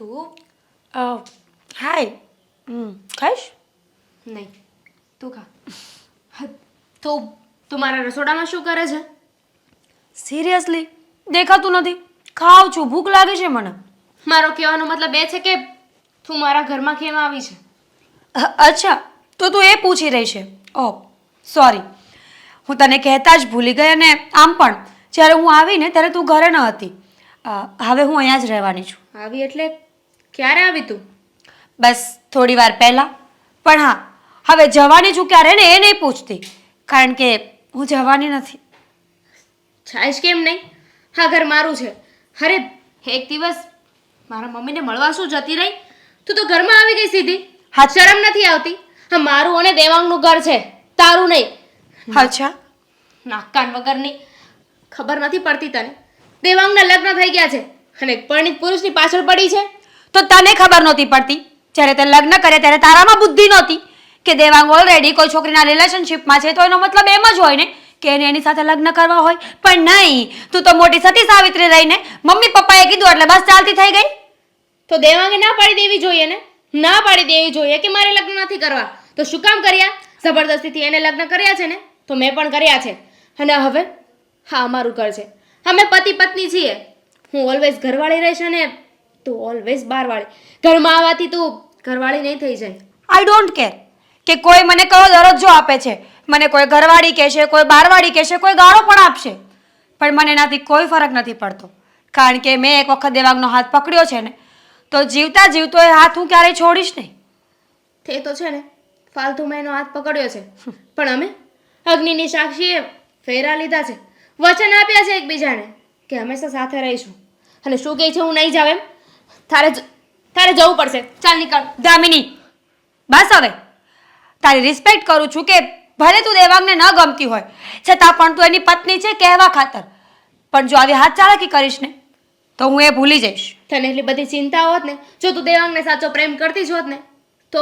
તું હાય ખાઈશ નહીં તું ખા તો તું મારા રસોડામાં શું કરે છે સિરિયસલી દેખાતું નથી ખાઉં છું ભૂખ લાગે છે મને મારો કહેવાનો મતલબ એ છે કે તું મારા ઘરમાં કેમ આવી છે અચ્છા તો તું એ પૂછી રહી છે ઓહ સોરી હું તને કહેતા જ ભૂલી ગઈ અને આમ પણ જ્યારે હું આવીને ત્યારે તું ઘરે ન હતી. હવે હું અહીંયા જ રહેવાની છું. આવી એટલે ક્યારે આવી તું? બસ થોડી વાર પહેલાં. પણ હા હવે જવાની છું ક્યારે ને એ નહીં પૂછતી. કારણ કે હું જવાની નથી. છાઈશ કેમ નહીં? હા ઘર મારું છે. અરે એક દિવસ મારા મમ્મીને મળવા શું જતી રહી? તું તો ઘરમાં આવી ગઈ સીધી. હા. શરમ નથી આવતી. હા મારું અને દેવાંગનું ઘર છે. તારું નહીં. અચ્છા. નાકાન વગરની ખબર નથી પડતી તને. દેવાંગના લગ્ન થઈ ગયા છે. અને એક પરણિત પુરુષની પાછળ પડી છે. તો તને ખબર નહોતી પડતી? જ્યારે તે લગ્ન કરે ત્યારે તારામાં બુદ્ધિ નહોતી. કે દેવાંગ ઓલરેડી કોઈ છોકરીના રિલેશનશિપમાં છે તો એનો મતલબ એમ જ હોય ને કે એને એની સાથે લગ્ન કરવા હોય. પણ નહીં, તું તો મોટી સતી સાવિત્રી રહીને મમ્મી પપ્પાએ કીધું એટલે બસ ચાલતી થઈ ગઈ. તો દેવાંગે ના પાડી દેવી જોઈએ ને? ના પાડી દેવી જોઈએ કે મારે લગ્ન નથી કરવા? તો શું કામ કર્યા? જબરદસ્તીથી એને લગ્ન કર્યા છે ને? તો મેં પણ કર્યા છે. અને હવે? હા અમારું ઘર છે. અમે પતિ પત્ની છીએ. હું ઓલવેઝ ઘરવાળી રહીશ અને તું ઓલવેઝ બહારવાળી ઘરમાં આવવાથી તું ઘરવાળી નહીં થઈ જાય. આઈ ડોન્ટ કેર કે કોઈ મને કયો દરજ્જો આપે છે. મને કોઈ ઘરવાળી કહેશે કોઈ બારવાળી કહેશે કોઈ ગાળો પણ આપશે. પણ મને એનાથી કોઈ ફરક નથી પડતો. કારણ કે મેં એક વખત દેવાંગનો હાથ પકડ્યો છે ને તો જીવતા જીવતો એ હાથ હું ક્યારેય છોડીશ નહીં. તે તો છે ને ફાલતુ મેં એનો હાથ પકડ્યો છે. પણ અમે અગ્નિની સાક્ષીએ ફેરા લીધા છે. વચન આપ્યા છે એકબીજાને કે હંમેશા સાથે રહીશું. અને શું કહે છે હું નહીં જાવ એમ? તારે તારે જવું પડશે. ચાલ નીકળ. દામિની. બસ હવે. તારી રિસ્પેક્ટ કરું છું કે ભલે તું દેવાંગને ન ગમતી હોય, છતાં પણ તું એની પત્ની છે કહેવા ખાતર. પણ જો આવી હાથ ચાલાકી કરીશ ને, તો હું એ ભૂલી જઈશ. તને એટલી બધી ચિંતા હોત ને, જો તું દેવાંગને સાચો પ્રેમ કરતી જ હોત ને, તો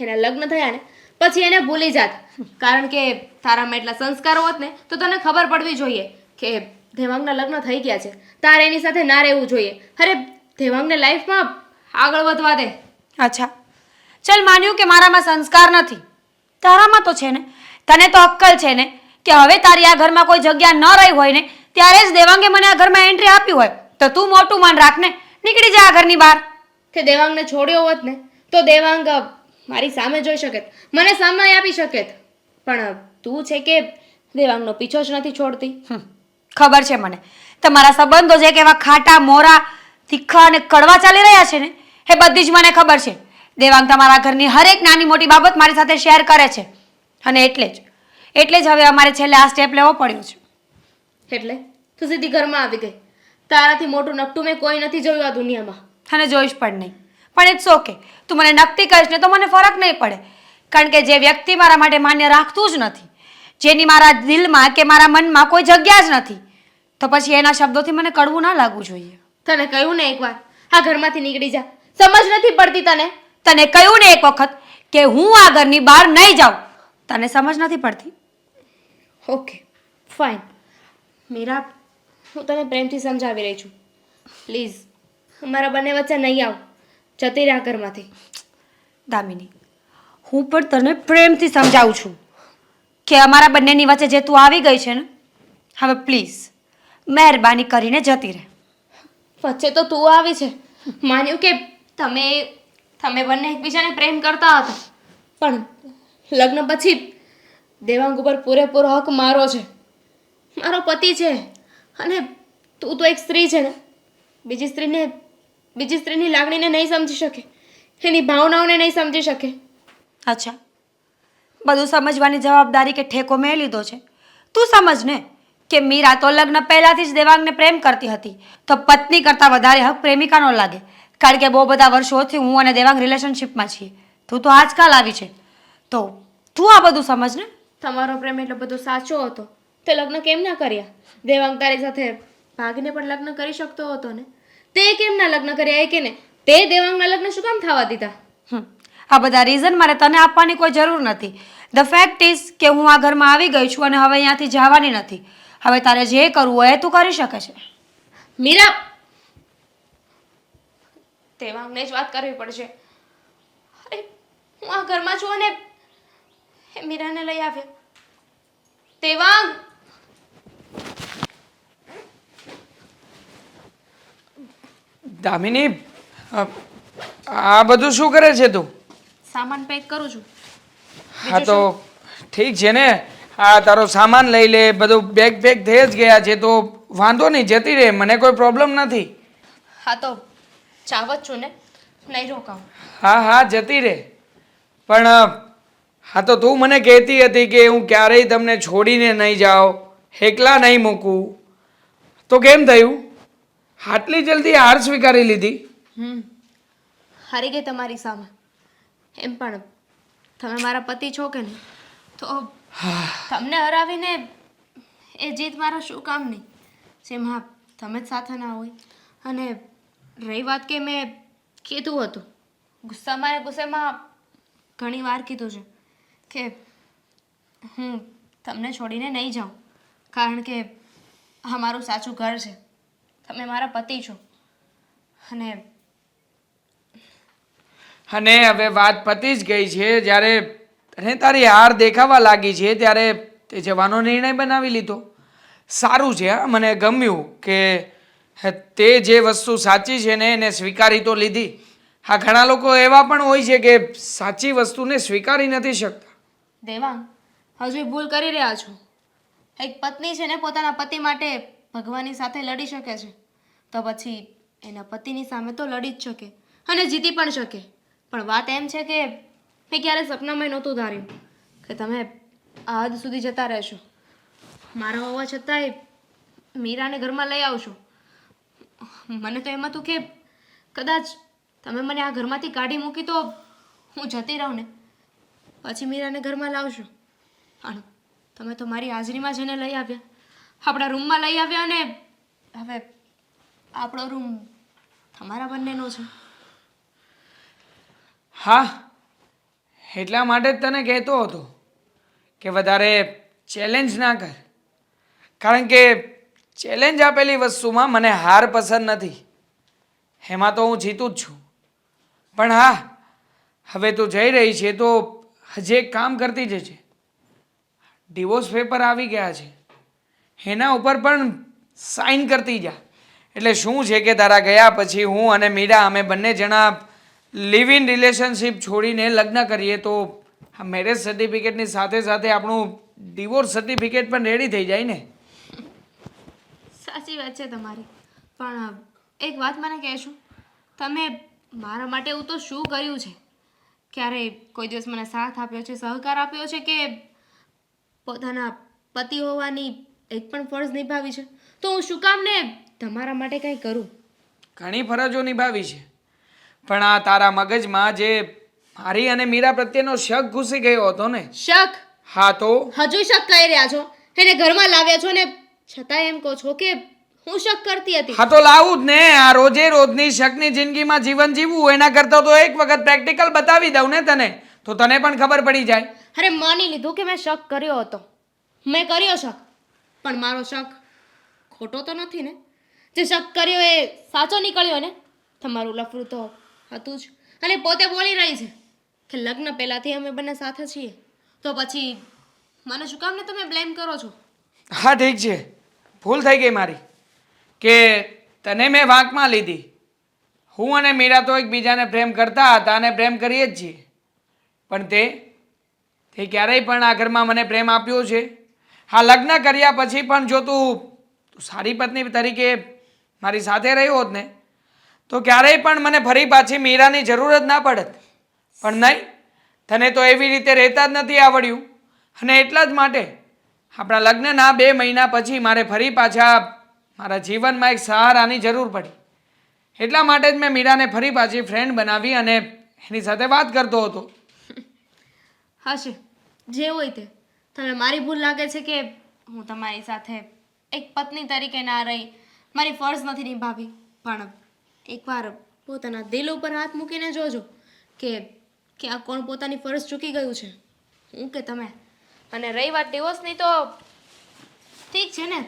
એના લગ્ન થયા ને, પછી એને ભૂલી જાત. કારણ કે તારામાં એટલા સંસ્કારો હોત ને, તો તને ખબર પડવી જોઈએ કે દેવાંગના લગ્ન થઈ ગયા છે. તારે એની સાથે ના રહેવું જોઈએ. અરે દેવાંગને લાઈફમાં આગળ વધવા દે. અચ્છા. ચલ માન્યું કે મારામાં સંસ્કાર નથી. તારામાં તો છે ને? તને તો અક્કલ છે ને? કે હવે તારી આ ઘરમાં કોઈ જગ્યા ન રહી હોય ને ત્યારે જ દેવાંગે મને આ ઘરમાં એન્ટ્રી આપી હોય. તો તું મોટું મન રાખ ને. નીકળી જા આ ઘરની બહાર. તે દેવાંગને છોડ્યો હોત ને તો દેવાંગ મારી સામે જોઈ શકે. મને સમય આપી શકે. પણ તું છે કે દેવાંગનો પીછો જ નથી છોડતી. ખબર છે મને. તમારા સંબંધો જે કેવા ખાટા મોરા તીખા અને કડવા ચાલી રહ્યા છે ને એ બધી જ મને ખબર છે. દેવાંગ તમારા ઘરની હરેક નાની મોટી બાબત મારી સાથે શેર કરે છે. અને એટલે જ એટલે જ હવે અમારે છેલ્લે આ સ્ટેપ લેવો પડ્યો છે. એટલે? તું સીધી ઘરમાં આવી ગઈ. તારાથી મોટું નકટું મેં કોઈ નથી જોયું આ દુનિયામાં. અને જોઈશ પણ નહીં. પણ ઇટ્સ ઓકે તું મને નક્કી કહીશ ને તો મને ફરક નહીં પડે. કારણ કે જે વ્યક્તિ મારા માટે માન્ય રાખતું જ નથી જેની મારા દિલમાં કે મારા મનમાં કોઈ જગ્યા જ નથી તો પછી એના શબ્દોથી મને કડવું ના લાગવું જોઈએ. તને કહ્યું ને એકવાર? આ ઘરમાંથી નીકળી જા. સમજ નથી પડતી તને? તને કહ્યું ને એક વખત કે હું આ ઘરની બહાર નહીં જાઉં. તને સમજ નથી પડતી? Okay fine. મીરા હું તને પ્રેમથી સમજાવી રહી છું. પ્લીઝ અમારા બંને વચ્ચે નહીં આવ. જતી રહ્યા ઘરમાંથી. દામિની હું પણ તને પ્રેમથી સમજાવું છું કે અમારા બંનેની વચ્ચે જે તું આવી ગઈ છે ને હવે પ્લીઝ મહેરબાની કરીને જતી રહે. વચ્ચે તો તું આવી છે. માન્યું કે તમે તમે બંને એકબીજાને પ્રેમ કરતા હતા. પણ લગ્ન પછી દેવાંગ ઉપર પૂરેપૂરો હક મારો છે. મારો પતિ છે અને તું તો એક સ્ત્રી છે ને. બીજી સ્ત્રીને, બીજી સ્ત્રીની લાગણીને નહીં સમજી શકે. એની ભાવનાઓને નહીં સમજી શકે. અચ્છા. બધું સમજવાની જવાબદારી કે ઠેકો મેં લીધો છે. તું સમજ ને. કે મીરા તો લગ્ન પહેલાથી જ દેવાંગને પ્રેમ કરતી હતી. તો પત્ની કરતાં વધારે હક પ્રેમિકાનો લાગે. કારણ કે બહુ બધા વર્ષોથી હું અને દેવાંગ રિલેશનશિપમાં છીએ. તું તો આજકાલ આવી છે. તો તું આ બધું સમજ ને? તમારો પ્રેમ એટલો બધો સાચો હતો. તે લગ્ન કેમ ના કર્યા? દેવાંગ તારી સાથે ભાગીને પણ લગ્ન કરી શકતો હતો ને? તે કેમ ના લગ્ન કર્યા એ કે ને? તે દેવાંગના લગ્ન શું કામ થવા દીધા. આ બધા રીઝન મારે તને આપવાની કોઈ જરૂર નથી. ધ ફેક્ટ ઇઝ કે હું આ ઘરમાં આવી ગઈ છું અને હવે અહીંયાથી જવાની નથી. હવે તારે જે કરવું હોય એ તું કરી શકે છે. મીરા! દેવાંગને જ વાત કરવી પડશે. અરે હું આ ઘરમાં છું અને એ મીરાને લઈ આવ્યા. તેવા! દામિની આ બધું શું કરે છે તું? સામાન પેક કરું છું. હા તો ઠીક છે ને? હા તારો સામાન લઈ લે બધું બેગ પેક થઈ જ ગયા છે તો વાંધો નહીં જતી રહે મને કોઈ પ્રોબ્લેમ નથી. હા તો ચાવત છું ને નહીં રોકાવું. હા હા જતી રહે. પણ હા તો તું મને કહેતી હતી કે હું ક્યારેય તમને છોડીને નહીં જાઉં એકલા નહીં મૂકું. તો કેમ થયું? આટલી જલ્દી હાર સ્વીકારી લીધી? હમ હારી ગઈ તમારી સામે. એમ પણ તમે મારા પતિ છો કે નહીં? તો તમને હરાવીને એ જીત મારા શું કામ નહીં? જેમાં તમે જ સાથે ના હોય. અને રહી વાત કે મેં કીધું હતું. ગુસ્સામાં ને ગુસ્સામાં ઘણી વાર કીધું છે કે હું તમને છોડીને નહીં જાઉં. કારણ કે આ મારું સાચું ઘર છે. તમે મારા પતિ છો. અને અને હવે વાત પતી જ ગઈ છે, જ્યારે તને તારી હાર દેખાવા લાગી છે ત્યારે તે જવાનો નિર્ણય બનાવી લીધો. સારું છે, હા, મને ગમ્યું કે તે જે વસ્તુ સાચી છે ને એને સ્વીકારી તો લીધી. હા, ઘણા લોકો એવા પણ હોય છે કે સાચી વસ્તુને સ્વીકારી નથી શકતા. દેવાંગ, હજુ ભૂલ કરી રહ્યા છો. એક પત્ની છે ને પોતાના પતિ માટે ભગવાનની સાથે લડી શકે છે. તો પછી એના પતિની સામે તો લડી જ શકે અને જીતી પણ શકે. પણ વાત એમ છે કે મેં ક્યારે સપનામાં નહોતું ધાર્યું કે તમે આ હદ સુધી જતા રહેશો. મારા હોવા છતાંય મીરાને ઘરમાં લઈ આવશો. મને તો એમ હતું કે કદાચ તમે મને આ ઘરમાંથી કાઢી મૂકી તો હું જતી રહું ને. પછી મીરાને ઘરમાં લાવશો. પણ તમે તો મારી હાજરીમાં જ એને લઈ આવ્યા. આપણા રૂમમાં લઈ આવ્યા અને હવે આપણો રૂમ તમારા બંનેનો છે. હા એટલા માટે જ તને કહેતો હતો કે વધારે ચેલેન્જ ના કર. કારણ કે ચેલેન્જ આપેલી વસ્તુમાં મને હાર પસંદ નથી. એમાં તો હું જીતું જ છું. પણ હા, હવે તું જઈ રહી છે તો હજી એક કામ કરતી જજે. ડિવોર્સ પેપર આવી ગયા છે. એના ઉપર પણ સાઈન કરતી જા. એટલે શું છે કે તારા ગયા પછી હું અને મીરા, અમે બંને જણા લિવ ઇન રિલેશનશિપ છોડીને લગ્ન કરીએ તો મેરેજ સર્ટિફિકેટની સાથે સાથે આપણું ડિવોર્સ સર્ટિફિકેટ પણ રેડી થઈ જાય ને? સાચી વાત છે તમારી. પણ એક વાત મને કહેશો તમે મારા માટે એવું તો શું કર્યું છે? ક્યારે કોઈ દિવસ મને સાથ આપ્યો છે સહકાર આપ્યો છે કે પોતાના પતિ હોવાની એક પણ ફરજ નિભાવી છે? તો હું શું કામ ને તમારા માટે કંઈ કરું? ઘણી ફરજો નિભાવી છે. પણ આ તારા મગજમાં જે મારી અને મીરા પ્રત્યેનો શક ઘૂસી ગયો હતો ને? શક? હા તો? હજુ શક કહી રહ્યા છો? એને ઘરમાં લાવ્યા છો ને છતાં એમ કહો છો કે હું શક કરતી હતી. હા તો લાવું જ ને આ રોજે રોજની શકની જિંદગીમાં જીવન જીવવું એના કરતાં તો એક વખત પ્રેક્ટિકલ બતાવી દઉં ને તને તો તને પણ ખબર પડી જાય. અરે માની લીધું કે મેં શક કર્યો હતો. મેં કર્યો શક પણ મારો શક ખોટો તો નથી ને? જે શક કર્યો એ સાચો નીકળ્યો ને? તમારું લફરું તો હતું જ. અને પોતે બોલી રહી છે કે લગ્ન પહેલાંથી અમે બંને સાથે છીએ. તો પછી મને શું કામ ને તમે બ્લેમ કરો છો? હા, ઠીક છે. ભૂલ થઈ ગઈ મારી. કે તને મેં વાંકમાં લીધી. હું અને મીરા તો એકબીજાને પ્રેમ કરતા હતા અને પ્રેમ કરીએ જ છીએ. પણ તે તે ક્યારેય પણ આ ઘરમાં મને પ્રેમ આપ્યો છે. હા, લગ્ન કર્યા પછી પણ જો તું તું સારી પત્ની તરીકે મારી સાથે રહ્યો હોત ને તો ક્યારેય પણ મને ફરી પાછી મીરાની જરૂર જ ના પડત. પણ નહીં, તને તો એવી રીતે રહેતા જ નથી આવડ્યું. અને એટલા જ માટે આપણા લગ્નના બે મહિના પછી મારે ફરી પાછા મારા જીવનમાં એક સહારાની જરૂર પડી. એટલા માટે જ મેં મીરાને ફરી પાછી ફ્રેન્ડ બનાવી અને એની સાથે વાત કરતો હતો. હશે, જે હોય તે. તમને મારી ભૂલ લાગે છે કે હું તમારી સાથે એક પત્ની તરીકે ના રહી, મારી ફરજ નથી નિભાવી, પણ એકવાર પોતાના દિલ ઉપર હાથ મૂકીને જોજો કે ક્યાં કોણ પોતાની ફરજ ચૂકી ગયું છે. હું કે તમે? અને રહી વાત ડિવોર્સની તો ઠીક છે ને?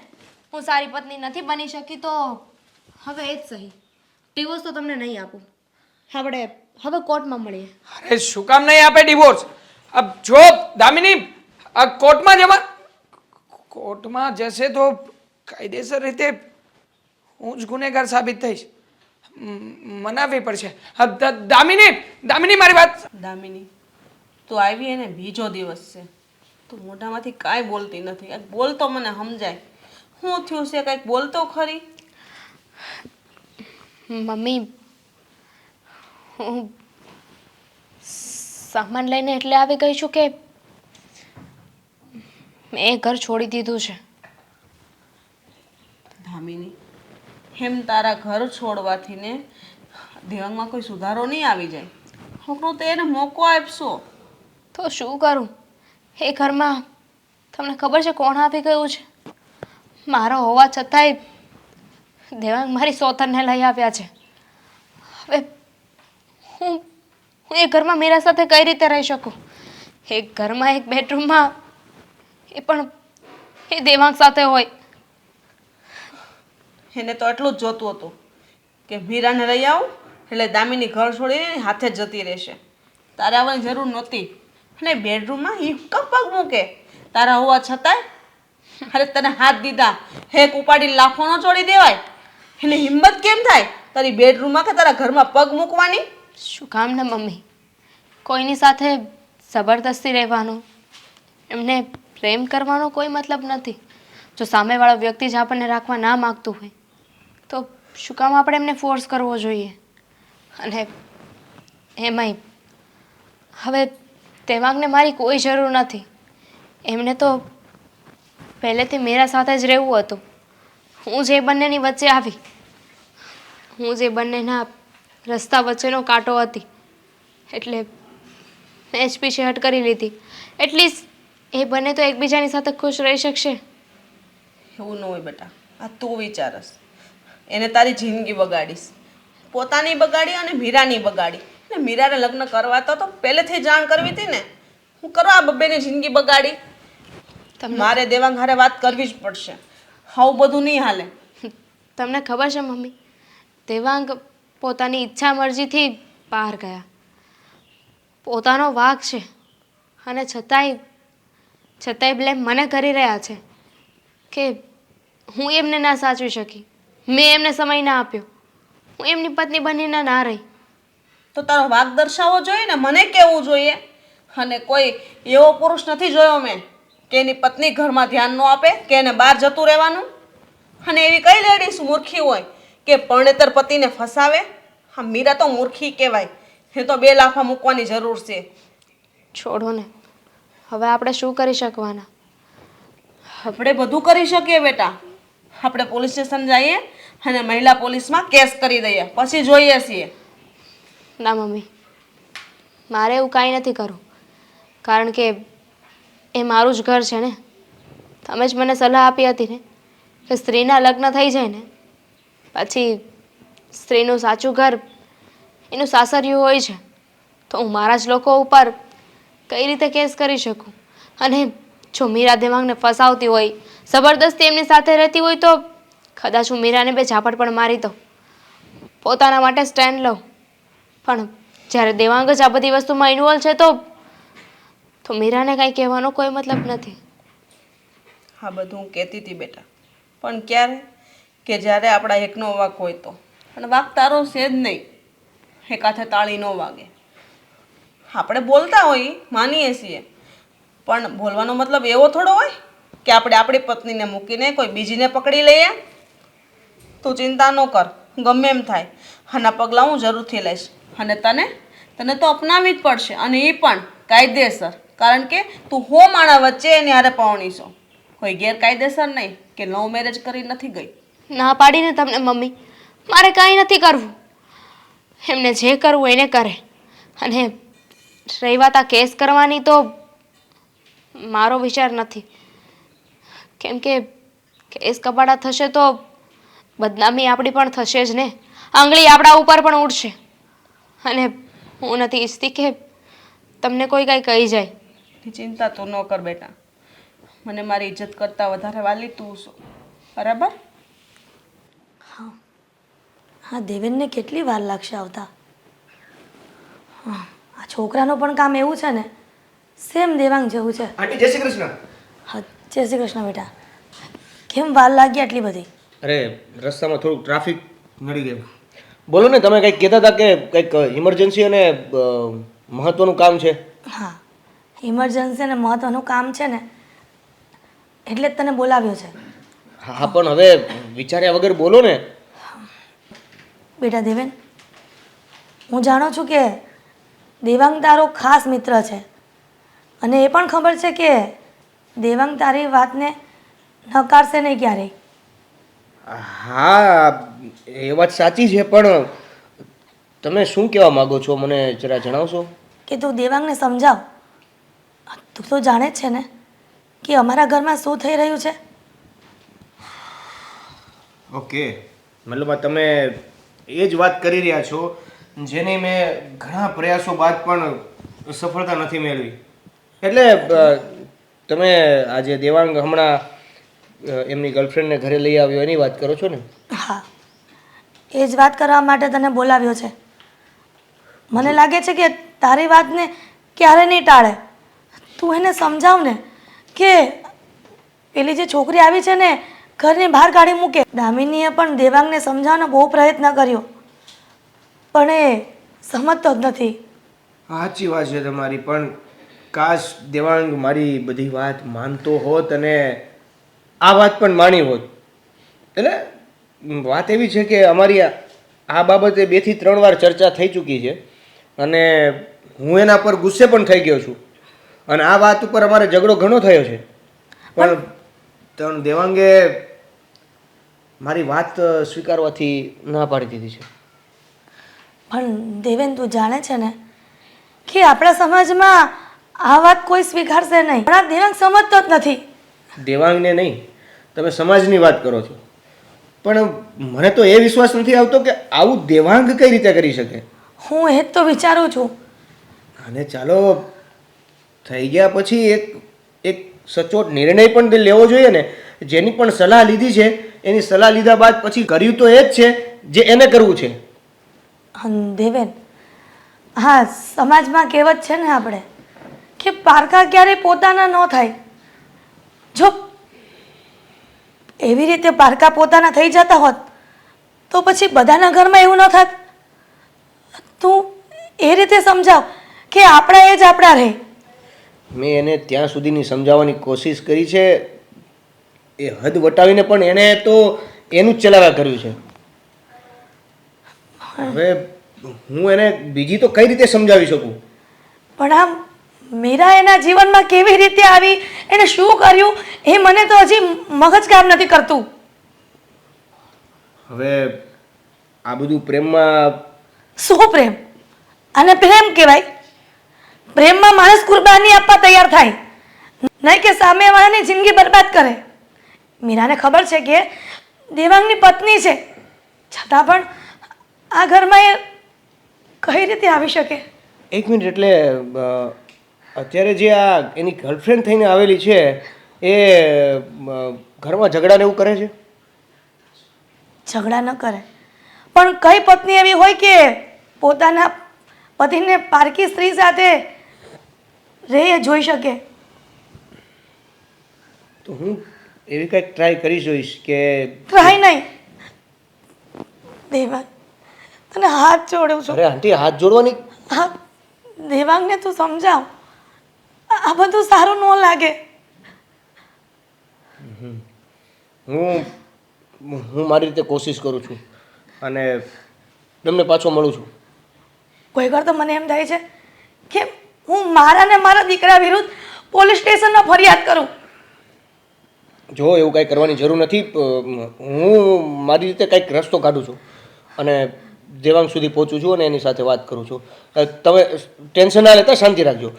હું સારી પત્ની નથી બની શકી તો હવે એ જ સહી. ડિવોર્સ તો તમને નહીં આપું. આપણે હવે કોર્ટમાં મળીએ. અરે શું કામ નહીં આપે ડિવોર્સ અબ જો, દામિની, આ કોર્ટમાં જવા કોર્ટમાં જશે તો કાયદેસર રીતે હું જ ગુનેગાર સાબિત થઈશ. મનાવવી પડશે. હા, દ- દામિની દામિની મારી વાત દામિની તું આવી એને બીજો દિવસ છે. તું મોઢામાંથી કાંઈ બોલતી નથી. કાંઈક બોલતો મને સમજાય. શું થયું છે? કાંઈક બોલતો ખરી? મમ્મી હું સામાન લઈને એટલે આવી ગઈ છું કે મેં એ ઘર છોડી દીધું છે. દામિની હેમ તારા ઘર છોડવાથી ને દેવાંગમાં કોઈ સુધારો નહીં આવી જાય. છોકરો તો એને મોકો આપશો. તો શું કરું? એ ઘરમાં તમને ખબર છે કોણ આપી ગયું છે? મારો હોવા છતાંય દેવાંગ મારી સોતરને લઈ આવ્યા છે. હવે હું હું એ ઘરમાં મીરા સાથે કઈ રીતે રહી શકું? એક ઘરમાં એક બેડરૂમમાં એ પણ એ દેવાંગ સાથે હોય. એને તો એટલું જ જોતું હતું કે મીરાને લઈ આવું, એટલે દામિની ઘર છોડીને હાથે જ જતી રહેશે. તારે આવવાની જરૂર નહોતી. અને બેડરૂમમાં એ કમ પગ મૂકે. તારા હોવા છતાંય, અરે તને હાથ દીધા. હેક ઉપાડી લાખોનો છોડી દેવાય. એને હિંમત કેમ થાય? તારી બેડરૂમમાં કે તારા ઘરમાં પગ મૂકવાની? શું કામ ને મમ્મી? કોઈની સાથે જબરદસ્તી રહેવાનું? એમને પ્રેમ કરવાનો કોઈ મતલબ નથી. જો સામેવાળો વ્યક્તિ જ આપણને રાખવા ના માગતું હોય તો શું કામ આપણે એમને ફોર્સ કરવો જોઈએ? અને એમાંય, હવે તેવાંગને મારી કોઈ જરૂર નથી. એમને તો પહેલેથી મેરા સાથે જ રહેવું હતું. હું જે બંનેની વચ્ચે આવી, હું જે બંનેના રસ્તા વચ્ચેનો કાંટો હતી, એટલે મેં જ પીછે હટ કરી લીધી. એટલીસ્ટ એ બંને તો એકબીજાની સાથે ખુશ રહી શકશે. એવું ન હોય બેટા. આ તું વિચારસ. એને તારી જિંદગી બગાડીશ. પોતાની બગાડી અને મીરાની બગાડી. ને મીરાને લગ્ન કરવા તો પહેલેથી જાણ કરવી હતી ને. હું કરો આ બબ્બેની જિંદગી બગાડી. મારે દેવાંગ હારે વાત કરવી જ પડશે. આવું બધું નહીં હાલે. તમને ખબર છે મમ્મી દેવાંગ પોતાની ઈચ્છા મરજીથી બહાર ગયા. પોતાનો વાક છે અને છતાંય છતાંય બ્લેમ મને કરી રહ્યા છે કે હું એમને ના સાચવી શકી. મેં એમને સમય ના આપ્યો. હું એમની પત્ની બનીને ના રહી. તો તારો વાક દર્શાવવો જોઈએ ને મને કેવું જોઈએ? અને કોઈ એવો પુરુષ નથી જોયો મેં કે એની પત્ની ઘરમાં ધ્યાન ન આપે કે એને બહાર જતું રહેવાનું? અને એવી કઈ લેડીઝ મૂર્ખી હોય કે પરણેતર પતિને ફસાવે? હા મીરા તો મૂર્ખી કહેવાય. એ તો બે લાફા મૂકવાની જરૂર છે. છોડો ને. હવે આપણે શું કરી શકવાના? આપણે બધું કરી શકીએ બેટા. આપણે પોલીસ સ્ટેશન જઈએ અને મહિલા પોલીસમાં કેસ કરી દઈએ. પછી જોઈએ છીએ. ના, મમ્મી. મારે એવું કાંઈ નથી કરવું. કારણ કે એ મારું જ ઘર છે ને. તમે જ મને સલાહ આપી હતી ને કે સ્ત્રીના લગ્ન થઈ જાય ને, પછી સ્ત્રીનું સાચું ઘર, એનું સાસરિયું હોય છે, તો હું મારા જ લોકો ઉપર કઈ રીતે કેસ કરી શકું? અને જો મીરા દેવાંગને ફસાવતી હોય જબરદસ્તી એમની સાથે રહેતી હોય તો કદાચ હું મીરાને બે ઝાપટ પણ મારી દઉં. પોતાના માટે સ્ટેન્ડ લઉં. પણ જ્યારે દેવાંગ જ આ બધી વસ્તુમાં ઇન્વોલ્વ છે તો તો મીરાને કાંઈ કહેવાનો કોઈ મતલબ નથી. હા, બધું હું કહેતી હતી બેટા. પણ ક્યારે? કે જ્યારે આપણા એકનો વાક હોય તો. અને વાક તારો છે જ નહીં. એકાથે તાળી ન વાગે. આપણે બોલતા હોઈએ માનીએ છીએ. પણ બોલવાનો મતલબ એવો થોડો હોય કે આપણે આપણી પત્નીને મૂકીને કોઈ બીજીને પકડી લઈએ? તું ચિંતા ન કર, ગમે એમ થાય. આના પગલાં હું જરૂરથી લઈશ. અને તને તને તો અપનાવી જ પડશે અને એ પણ કાયદેસર. કારણ કે તું હો માણા વચ્ચે એને હારે પૌણી છો કોઈ ગેરકાયદેસર નહીં કે લવ મેરેજ કરી નથી ગઈ. ના પાડીને તમને, મમ્મી. મારે કાંઈ નથી કરવું. એમને જે કરવું એને કરે. અને રહી વાત આ કેસ કરવાની તો મારો વિચાર નથી. કેમ કે કેસ કપાડા થશે તો બદનામી આપણી પણ થશે જ ને. આંગળી આપણા ઉપર પણ ઉડશે. અને હું નથી ઈચ્છતી કે તમને કોઈ કાંઈ કહી જાય. ચિંતા તું ન કર બેટા. મને મારી ઇજ્જત કરતાં વધારે વાલી તું છો. બરાબર? હા. દેવેનને કેટલી વાર લાગશે આવતા? આ છોકરાનું પણ કામ એવું છે ને. સેમ દેવાંગ જેવું છે. આંટી જય શ્રી કૃષ્ણ. હા જય શ્રી કૃષ્ણ બેટા. કેમ વાર લાગી આટલી બધી? અરે રસ્તામાં થોડુંક ટ્રાફિક નડી ગયું. બોલો ને તમે કંઈક કહેતા હતા કે કંઈક ઇમરજન્સી અને મહત્વનું કામ છે? હા ઇમરજન્સી અને મહત્વનું કામ છે ને એટલે જ તને બોલાવ્યો છે. હા પણ હવે વિચાર્યા વગર બોલો ને. બેટા દેવેન હું જાણું છું કે દેવાંગ તારો ખાસ મિત્ર છે. અને એ પણ ખબર છે કે દેવાંગ તારી વાતને નકારશે નહીં ક્યારેય. હા એ વાત સાચી છે પણ તમે શું કહેવા માગો છો? મને જરા જણાવશો? કે તું દેવાંગને સમજાવ. તું તો જાણે જ છે ને કે અમારા ઘરમાં શું થઈ રહ્યું છે. ઓકે. મતલબ તમે એ જ વાત કરી રહ્યા છો જેની મેં ઘણા પ્રયાસો બાદ પણ સફળતા નથી મેળવી. એટલે તમે આજે દેવાંગ હમણાં એમની ગર્લફ્રેન્ડને ઘરે લઈ આવ્યો એની વાત કરો છો ને? હા. એ જ વાત કરવા માટે તને બોલાવ્યો છે. મને લાગે છે કે તારી વાતને ક્યારે નહીં ટાળે. તું એને સમજાવ ને કે પેલી જે છોકરી આવી છે ને ઘરની બહાર કાઢી મૂકે. દામિનીએ પણ દેવાંગને સમજાવવાનો બહુ પ્રયત્ન કર્યો. પણ એ સમજતો જ નથી. સાચી વાત છે તમારી પણ કાશ દેવાંગ મારી બધી વાત માનતો હોત અને આ વાત પણ માણી હોત. એટલે વાત એવી છે કે અમારી આ- બાબતે બેથી ત્રણ વાર ચર્ચા થઈ ચૂકી છે અને હું એના પર ગુસ્સે પણ થઈ ગયો છું. અને આ વાત ઉપર અમારે ઝઘડો ઘણો થયો છે. પણ ત્રણ દેવાંગે મારી વાત સ્વીકારવાથી ના પાડી દીધી છે. પણ દેવેન તું જાણે છે ને કે આપણા સમાજમાં આ વાત કોઈ સ્વીકારશે નહીં. પણ આ દેવાંગ સમજતો જ નથી. દેવાંગને નહીં. તમે સમાજની વાત કરો છો. પણ મને તો એ વિશ્વાસ નથી આવતો કે આવું દેવાંગ કઈ રીતે કરી શકે? હું એ જ તો વિચારું છું. અને ચાલો થઈ ગયા પછી એક એક સચોટ નિર્ણય પણ લેવો જોઈએ ને. જેની પણ સલાહ લીધી છે એની સલાહ લીધા બાદ પછી કર્યું તો એ જ છે જે એને કરવું છે. દેવેન હા સમાજમાં કહેવત છે ને આપણે કે પારકા ક્યારેય પોતાના ન થાય? જો એવી રીતે પારકા પોતાના થઈ જતા હોત તો પછી બધાના ઘરમાં એવું ન થાત? તું એ રીતે સમજાવ કે આપણા એ જ આપણા રહે. મેં એને ત્યાં સુધીની સમજાવવાની કોશિશ કરી છે. એ હદ વટાવીને પણ એને તો એનું જ ચલાવ્યા કર્યું છે. હવે હું એને બીજી તો કઈ રીતે સમજાવી શકું? પણ આમ મીરા એના જીવનમાં કેવી રીતે આવી? એને શું કર્યું? એ મને તો હજી મગજ કામ નથી કરતું. હવે આ બધું પ્રેમમાં શું પ્રેમ? અને પ્રેમ કહેવાય. પ્રેમમાં માણસ કુરબાની આપવા તૈયાર થાય. નહીં કે સામેવાળાની જિંદગી બરબાદ કરે. મીરાને ખબર છે કે દેવાંગની પત્ની છે. છતાં પણ આ ઘરમાં એ કઈ રીતે આવી શકે? એક મિનિટ એટલે અત્યારે જે આ એની ગર્લફ્રેન્ડ થઈને આવેલી છે એ ઘરમાં ઘરમાં ઝઘડાને એવું કરે છે? ઝઘડા ન કરે. પણ કઈ પત્ની એવી હોય કે પોતાના પતિને પારકી સ્ત્રી સાથે રહે એ જોઈ શકે? તો હું એવી કંઈક ટ્રાય કરી જોઈશ કે ટ્રાય નહીં. દેવાંગ તને હાથ જોડું છું. અરે આંટી હાથ જોડવાની? હા દેવાંગને તું સમજાવ. આ બધું સારું ન લાગે. હું હું મારી રીતે કોશિશ કરું છું અને તમને પાછો મળું છું. કોઈ વાર તો મને એમ થાય છે કે હું મારા ને મારા દીકરા વિરુદ્ધ પોલીસ સ્ટેશનમાં ફરિયાદ કરું. જો એવું કાંઈ કરવાની જરૂર નથી હું મારી રીતે કંઈક રસ્તો કાઢું છું અને દેવાંગ સુધી પહોંચું છું અને એની સાથે વાત કરું છું. તમે ટેન્શન ના લેતા શાંતિ રાખજો.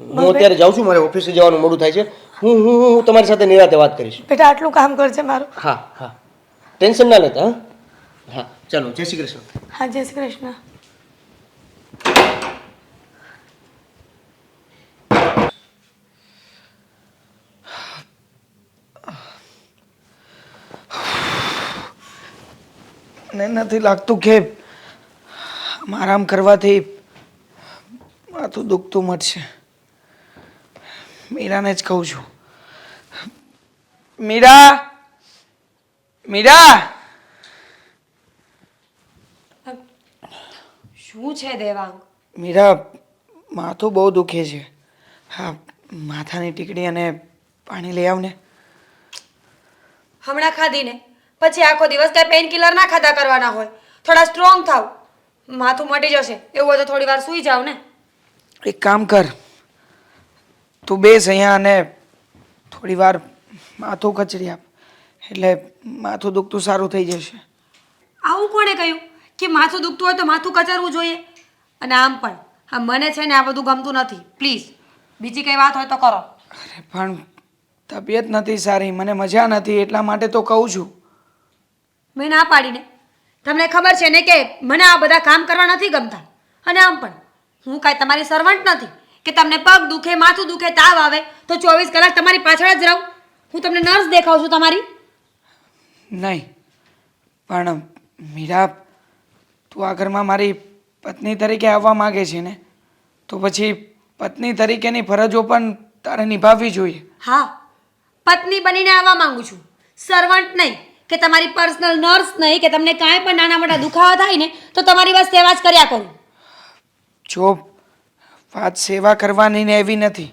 હું અત્યારે જાઉં છું મારે ઓફિસે જવાનું મોડું થાય છે. હું હું હું તમારી સાથે નિરાતે વાત કરીશ. બેટા આટલું કામ કરજે મારું. હા હા. ટેન્શન ના લેતા હા. હા ચાલો જય શ્રી કૃષ્ણ. હા જય શ્રી કૃષ્ણ. ને નથી લાગતું કે આરામ કરવાથી માથું દુખતું મટશે મીરાને જ કહું છું. મીરા! મીરા! શું છે દેવાંગ? મીરા માથું બહુ દુખે છે. હા માથાની ટીકડી અને પાણી લઈ આવને. હમણાં ખાધીને. પછી આખો દિવસ કઈ પેઇન કિલર ના ખાધા કરવાના હોય. થોડા સ્ટ્રોંગ થાવ. માથું મટી જશે. એવું હોય તો થોડી વાર સૂઈ જાવ ને એક કામ કર. તું બેસ અહીંયા અને થોડી વાર માથું કચરી આપ. એટલે માથું દુખતું સારું થઈ જશે. આવું કોણે કહ્યું? કે માથું દુખતું હોય તો માથું કચરવું જોઈએ? અને આમ પણ હા મને છે ને આ બધું ગમતું નથી. પ્લીઝ બીજી કઈ વાત હોય તો કરો. અરે પણ તબિયત નથી સારી મને મજા નથી એટલા માટે તો કહું છું. મેં ના પાડીને. તમને ખબર છે ને કે મને આ બધા કામ કરવા નથી ગમતા. અને આમ પણ હું કાંઈ તમારી સર્વન્ટ નથી. કે તમને પગ દુખે માથું દુખે તાવ આવે તો ચોવીસ કલાક તમારી પાછળ જ રહું. હું તમને નર્સ દેખાઉં છું તમારી. નહીં પણ મીરા તું આ ઘરમાં મારી પત્ની તરીકે આવવા માંગે છે ને તો પછી પત્ની તરીકેની ફરજો પણ તારે નિભાવવી જોઈએ. હા પત્ની બનીને આવવા માંગુ છું. સર્વન્ટ નહીં કે તમારી પર્સનલ નર્સ નહીં કે તમને કાંઈ પણ નાના મોટા દુખાવા થાય ને તો તમારી બસ સેવા જ કર્યા કરું. જો વાત સેવા કરવાની ને એવી નથી.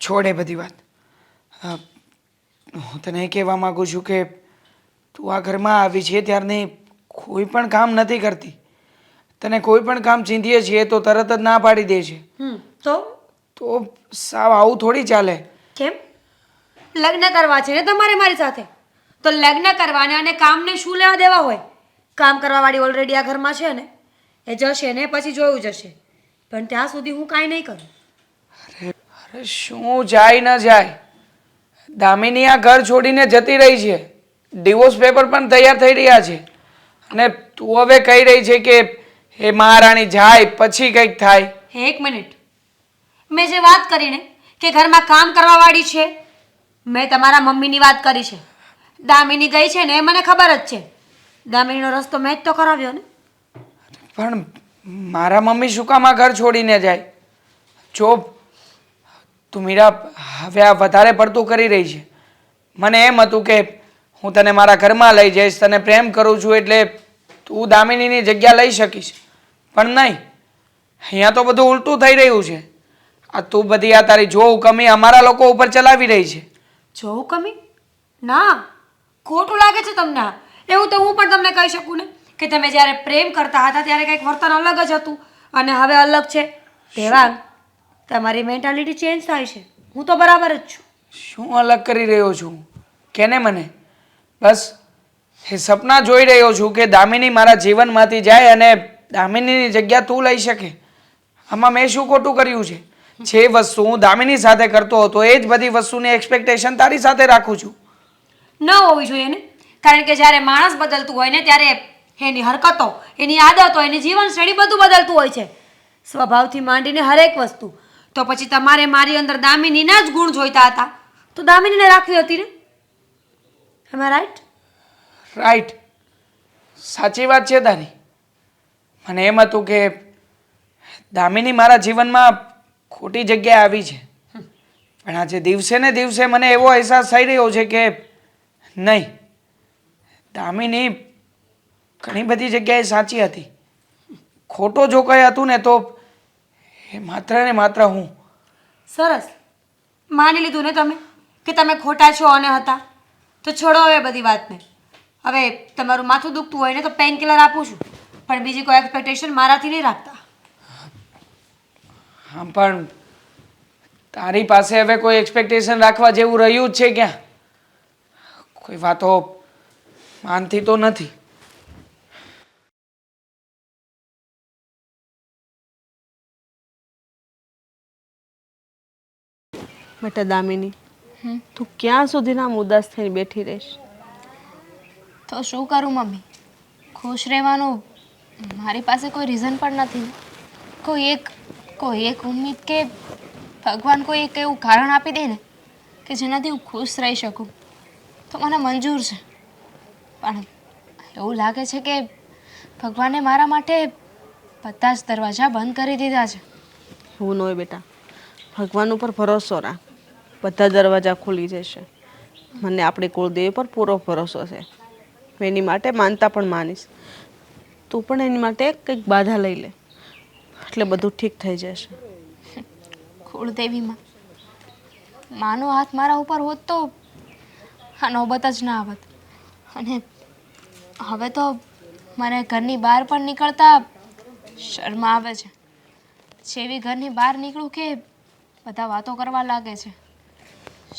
છોડે બધી વાત. હું તને એ કહેવા માગું છું કે તું આ ઘરમાં આવી છે ત્યારની કોઈ પણ કામ નથી કરતી. તને કોઈ પણ કામ ચીંધીએ છીએ તો તરત જ ના પાડી દે છે. તો? તો સાવ આવું થોડી ચાલે. કેમ? લગ્ન કરવા છે ને તમારે મારી સાથે? તો લગ્ન કરવાને અને કામને શું લેવા દેવા હોય? કામ કરવાવાળી ઓલરેડી આ ઘરમાં છે ને. એ જશે ને પછી જોયું જશે. પણ ત્યાં સુધી હું કાંઈ નહીં કરું. અરે અરે શું જાય ન જાય? દામિની આ ઘર છોડીને જતી રહી છે. ડિવોર્સ પેપર પણ તૈયાર થઈ રહ્યા છે. અને તું હવે કહી રહી છે કે હે મહારાણી જાય પછી કંઈક થાય. એક મિનિટ. મેં જે વાત કરીને કે ઘરમાં કામ કરવાવાળી છે મેં તમારા મમ્મીની વાત કરી છે. દામિની ગઈ છે ને એ મને ખબર જ છે. દામિનીનો રસ્તો મેં જ તો કરાવ્યો ને. પણ મારા મમ્મી શું કામ આ ઘર છોડીને જાય? જો તું મીરા હવે આ વધારે પડતું કરી રહી છે. મને એમ હતું કે હું તને મારા ઘરમાં લઈ જઈશ, તને પ્રેમ કરું છું એટલે તું દામિનીની જગ્યા લઈ શકીશ. પણ નહીં, અહીંયા તો બધું ઉલટું થઈ રહ્યું છે. આ તું બધી આ તારી જો કમી અમારા લોકો ઉપર ચલાવી રહી છે. જો કમી? ના, ખોટું લાગે છે તમને. એવું તો હું પણ તમને કહી શકું ને? કે તમે જ્યારે પ્રેમ કરતા હતા ત્યારે કંઈક વર્તન અલગ જ હતું. અને હવે અલગ છે. દેવાંગ તમારી મેન્ટાલિટી ચેન્જ થાય છે. હું તો બરાબર જ છું. શું અલગ કરી રહ્યો છું? કેને મને? બસ એ સપના જોઈ રહ્યો છું કે દામિની મારા જીવનમાંથી જાય અને દામિનીની જગ્યા તું લઈ શકે. આમાં મેં શું ખોટું કર્યું છે? જે વસ્તુ હું દામિની સાથે કરતો હતો એ જ બધી વસ્તુની એક્સપેક્ટેશન તારી સાથે રાખું છું. ન હોવી જોઈએ ને. કારણ કે જ્યારે માણસ બદલતું હોય ને ત્યારે એની હરકતો એની આદતો એની જીવનશૈલી બધું બદલતું હોય છે. સ્વભાવથી માંડીને હરેક વસ્તુ. તો પછી તમારે મારી અંદર દામિનીના જ ગુણ જોઈતા હતા. તો દામિનીને રાખવી હતી ને? એમ રાઈટ રાઈટ સાચી વાત છે તારી. મને એમ હતું કે દામિની મારા જીવનમાં ખોટી જગ્યાએ આવી છે. પણ આજે દિવસે ને દિવસે મને એવો અહેસાસ થઈ રહ્યો છે કે નહીં. દામિની ઘણી બધી જગ્યાએ સાચી હતી. ખોટો જો કંઈ હતું ને તો એ માત્ર ને માત્ર હું. સરસ. માની લીધું ને તમે? કે તમે ખોટા છો અને હતા. તો છોડો હવે બધી વાતને. હવે તમારું માથું દુખતું હોય ને તો પેઇન કિલર આપું છું. પણ બીજી કોઈ એક્સપેક્ટેશન મારાથી નહીં રાખતા. આમ પણ તારી પાસે હવે કોઈ એક્સપેક્ટેશન રાખવા જેવું રહ્યું જ છે ક્યાં? કોઈ વાતો માનતી તો નથી. બેટા દામિની તું ક્યાં સુધી આમ ઉદાસ થઈને બેઠી રહીશ? તો શું કરું મમ્મી? ખુશ રહેવાનું મારી પાસે કોઈ રીઝન પણ નથી. કોઈ એક કોઈ એક ઉમ્મીદ કે ભગવાન કોઈ એક એવું કારણ આપી દે ને કે જેનાથી હું ખુશ રહી શકું. તો મને મંજૂર છે. પણ એવું લાગે છે કે ભગવાને મારા માટે બધા જ દરવાજા બંધ કરી દીધા છે. એવું ન બેટા. ભગવાન ઉપર ભરોસો રાખ. બધા દરવાજા ખુલી જશે. મને આપણી કુળદેવી પર પૂરો ભરોસો છે. હું એની માટે માનતા પણ માનીશ. તું પણ એની માટે કંઈક બાધા લઈ લે. એટલે બધું ઠીક થઈ જશે. કુળદેવીમાં. માનો હાથ મારા ઉપર હોત તો આ નોબત જ ના આવત. અને હવે તો મને ઘરની બહાર પણ નીકળતા શરમ આવે છે. જેવી ઘરની બહાર નીકળું કે બધા વાતો કરવા લાગે છે.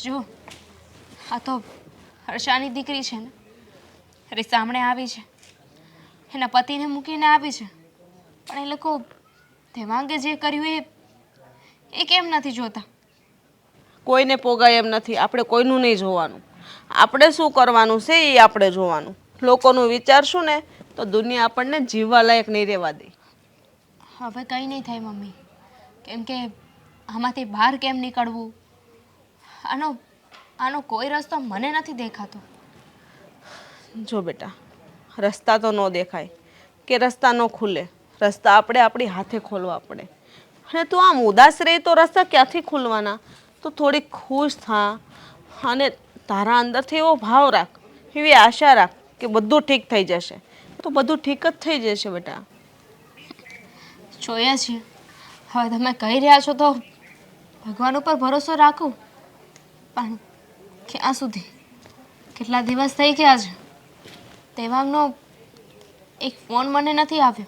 જો આ તો હર્ષાની દીકરી છે ને. અરે સામણે આવી છે. એના પતિને મૂકીને આવી છે. પણ એ લોકો દેવાંગે જે કર્યું એ એ કેમ નથી જોતા? કોઈને પોગાય એમ નથી. આપણે કોઈનું નહીં જોવાનું. આપણે શું કરવાનું છે એ આપણે જોવાનું. લોકોનું વિચારશું ને તો દુનિયા આપણને જીવવા લાયક નહીં રહેવા દે. હવે કંઈ નહીં થાય મમ્મી. કેમ કે આમાંથી બહાર કેમ નીકળવું? આનો આનો કોઈ રસ્તો મને નથી દેખાતો. જો બેટા રસ્તા તો ન દેખાય કે રસ્તા ન ખુલે રસ્તા આપણે આપણી હાથે ખોલવા પડે. અને તું આમ ઉદાસ રહી તો રસ્તા ક્યાંથી ખુલવાના? તો થોડી ખુશ થા અને તારા અંદરથી એવો ભાવ રાખ એવી આશા રાખ કે બધું ઠીક થઈ જશે. તો બધું ઠીક જ થઈ જશે બેટા. જોઈએ છીએ. હવે તમે કહી રહ્યા છો તો ભગવાન ઉપર ભરોસો રાખું? પણ ક્યાં સુધી? કેટલા દિવસ થઈ ગયા છે? તેવાંગનો એક ફોન મને નથી આવ્યો.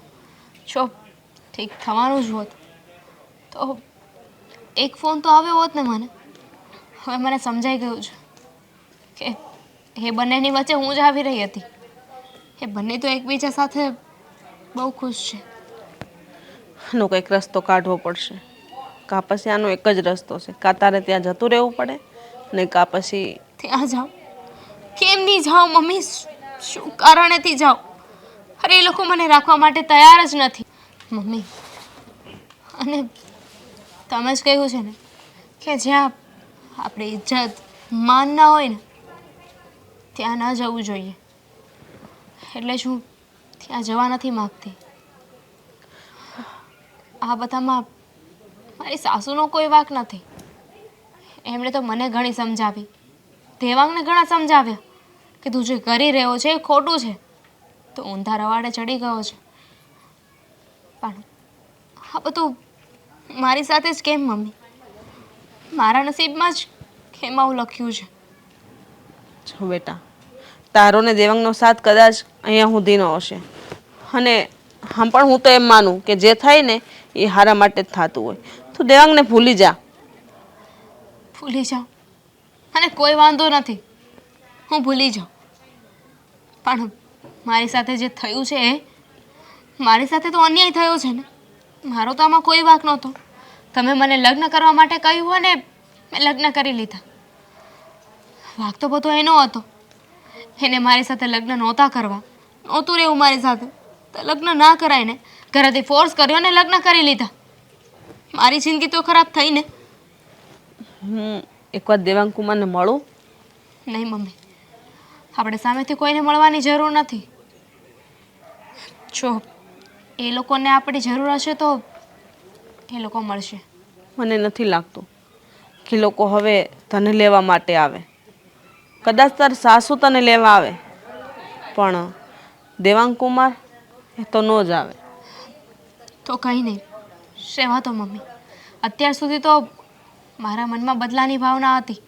જો, ઠીક થવાનું જ હોત. તો એક ફોન તો આવ્યો હોત ને મને. હવે મને સમજાઈ ગયું છે કે એ બંનેની વચ્ચે હું જ આવી રહી હતી. એ બંને તો એકબીજા સાથે બહુ ખુશ છે. આનો કંઈક રસ્તો કાઢવો પડશે. કાં એક જ રસ્તો છે. કાં તારે ત્યાં જતું રહેવું પડે? ને કા પછી ત્યાં જાઓ. કેમ નહીં જાઓ મમ્મી? શું કારણેથી જાઓ? અરે, એ લોકો મને રાખવા માટે તૈયાર જ નથી. મમ્મી, અને તમે જ કહ્યું છે ને કે જ્યાં આપણી ઇજ્જત માન ના હોય ને, ત્યાં ન જવું જોઈએ. એટલે શું ત્યાં જવા નથી માગતી. આ બધામાં મારી સાસુનો કોઈ વાક નથી. એમણે તો મને ઘણી સમજાવી. દેવાંગને ઘણા સમજાવ્યા કે તું જે કરી રહ્યો છે એ ખોટું છે. તો ઊંધા રવાડે ચડી ગયો છે. પણ આ બધું મારી સાથે જ કેમ, મમ્મી? મારા નસીબમાં જ કેમ આવું લખ્યું છે? જો બેટા, તારો ને દેવાંગનો સાથ કદાચ અહીંયા સુધીનો હશે. અને આમ પણ હું તો એમ માનું કે જે થાય ને એ હારા માટે જ થતું હોય. તું દેવાંગને ભૂલી જા. ભૂલી જાઉં. અને કોઈ વાંધો નથી. હું ભૂલી જાઉં. પણ મારી સાથે જે થયું છે એ, મારી સાથે તો અન્યાય થયો છે ને. મારો તો આમાં કોઈ વાક નહોતો. તમે મને લગ્ન કરવા માટે કહ્યું અને મેં લગ્ન કરી લીધા. વાક તો બધો એનો હતો. એને મારી સાથે લગ્ન નહોતા કરવા. નહોતું રહેવું મારી સાથે. તો લગ્ન ના કરાય ને. ઘરેથી ફોર્સ કર્યો ને લગ્ન કરી લીધા. મારી જિંદગી તો ખરાબ થઈ ને. હું એકવાર દેવાંગ કુમારને મળું? નહીં મમ્મી. આપણે સામેથી કોઈને મળવાની જરૂર નથી. જો એ લોકોને આપણી જરૂર હશે તો એ લોકો મળશે. મને નથી લાગતું કે લોકો હવે તને લેવા માટે આવે. કદાચ તાર સાસુ તને લેવા આવે. પણ દેવાંગ કુમાર એ તો ન જ આવે. તો કંઈ નહીં. સેવા તો મમ્મી. અત્યાર સુધી તો મારા મનમાં બદલાની ભાવના હતી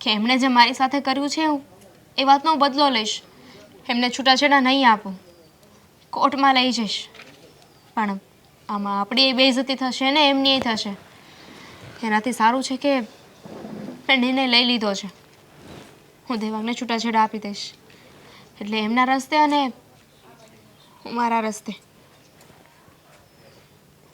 કે એમણે જે મારી સાથે કર્યું છે હું, એ વાતનો બદલો લઈશ. એમને છૂટાછેડા નહીં આપું. કોર્ટમાં લઈ જઈશ. પણ આમાં આપણી એ બેઇઝતી થશે ને એમની એ થશે. એનાથી સારું છે કે મેં નિર્ણય લઈ લીધો છે. હું દેવાંગને છૂટાછેડા આપી દઈશ. એટલે એમના રસ્તે અને હું મારા રસ્તે.